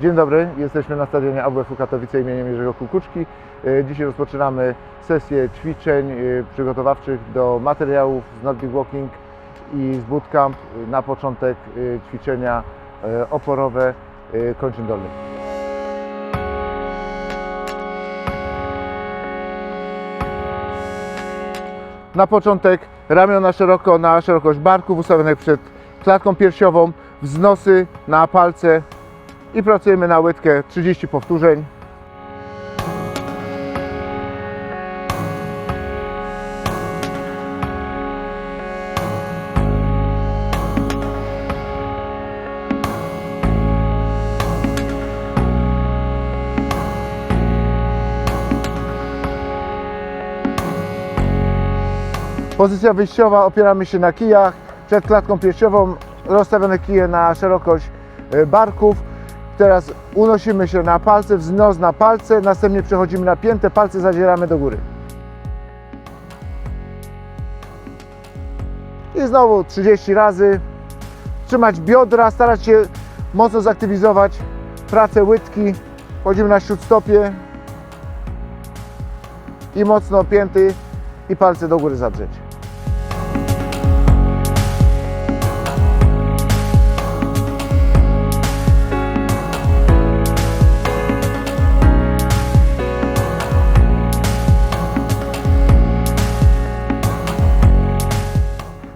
Dzień dobry, jesteśmy na stadionie AWF Katowice imieniem Jerzego Kukuczki. E, Dzisiaj rozpoczynamy sesję ćwiczeń e, przygotowawczych do materiałów z Nordic Walking i z Bootcamp. E, Na początek ćwiczenia oporowe kończyn dolnych. Na początek ramiona szeroko na szerokość barków ustawionych przed klatką piersiową, wznosy na palce i pracujemy na łydkę 30 powtórzeń. Pozycja wyjściowa, opieramy się na kijach. Przed klatką piersiową rozstawione kije na szerokość e, barków. Teraz unosimy się na palce, wznos na palce, następnie przechodzimy na piętę, palce zadzieramy do góry. I znowu 30 razy. Trzymać biodra, starać się mocno zaktywizować pracę łydki. Chodzimy na śródstopie i mocno pięty i palce do góry zadrzeć.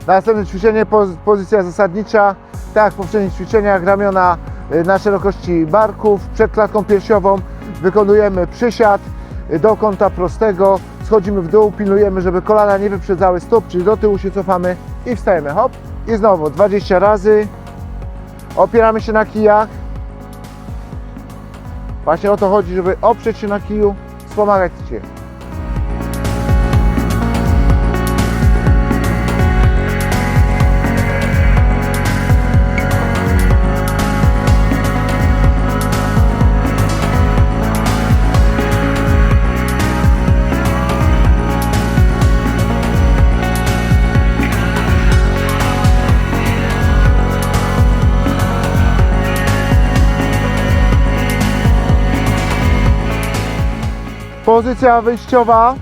Następne ćwiczenie, poz- pozycja zasadnicza. Tak jak w poprzednich ćwiczeniach, ramiona y, na szerokości barków, przed klatką piersiową. Wykonujemy przysiad y, do kąta prostego. Schodzimy w dół, pilnujemy, żeby kolana nie wyprzedzały stóp, czyli do tyłu się cofamy i wstajemy. Hop. I znowu 20 razy. Opieramy się na kijach. Właśnie o to chodzi, żeby oprzeć się na kiju, wspomagać się. Pozycja wyjściowa,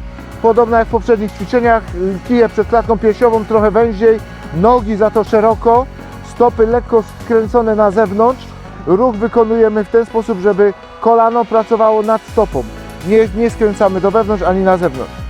podobna jak w poprzednich ćwiczeniach, y, kije przed klatką piersiową trochę węziej, nogi za to szeroko, stopy lekko skręcone na zewnątrz. Ruch wykonujemy w ten sposób, żeby kolano pracowało nad stopą. Nie, nie skręcamy do wewnątrz ani na zewnątrz.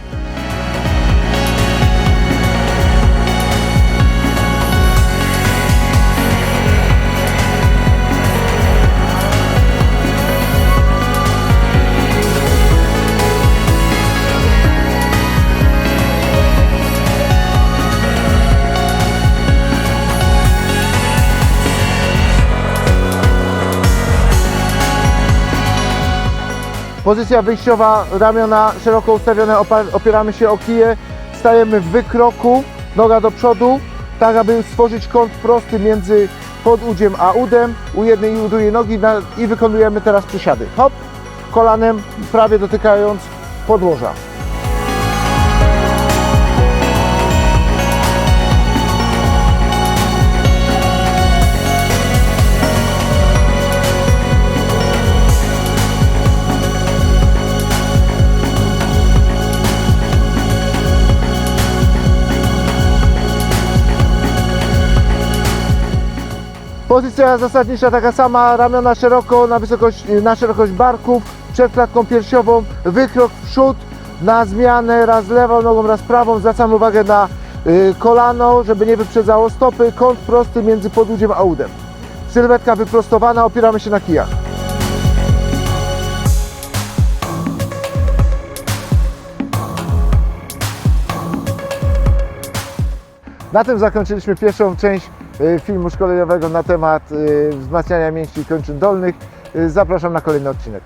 Pozycja wyjściowa, ramiona szeroko ustawione, opieramy się o kije, stajemy w wykroku, noga do przodu, tak aby stworzyć kąt prosty między podudziem a udem, u jednej i u drugiej nogi i wykonujemy teraz przysiady. Hop, kolanem prawie dotykając podłoża. Pozycja zasadnicza taka sama, ramiona szeroko, na wysokość, na szerokość barków, przed klatką piersiową, wykrok w przód, na zmianę raz lewą nogą, raz prawą, zwracam uwagę na y, kolano, żeby nie wyprzedzało stopy, kąt prosty między podudziem a udem. Sylwetka wyprostowana, opieramy się na kijach. Na tym zakończyliśmy pierwszą część filmu szkoleniowego na temat y, wzmacniania mięśni kończyn dolnych. Y, Zapraszam na kolejny odcinek.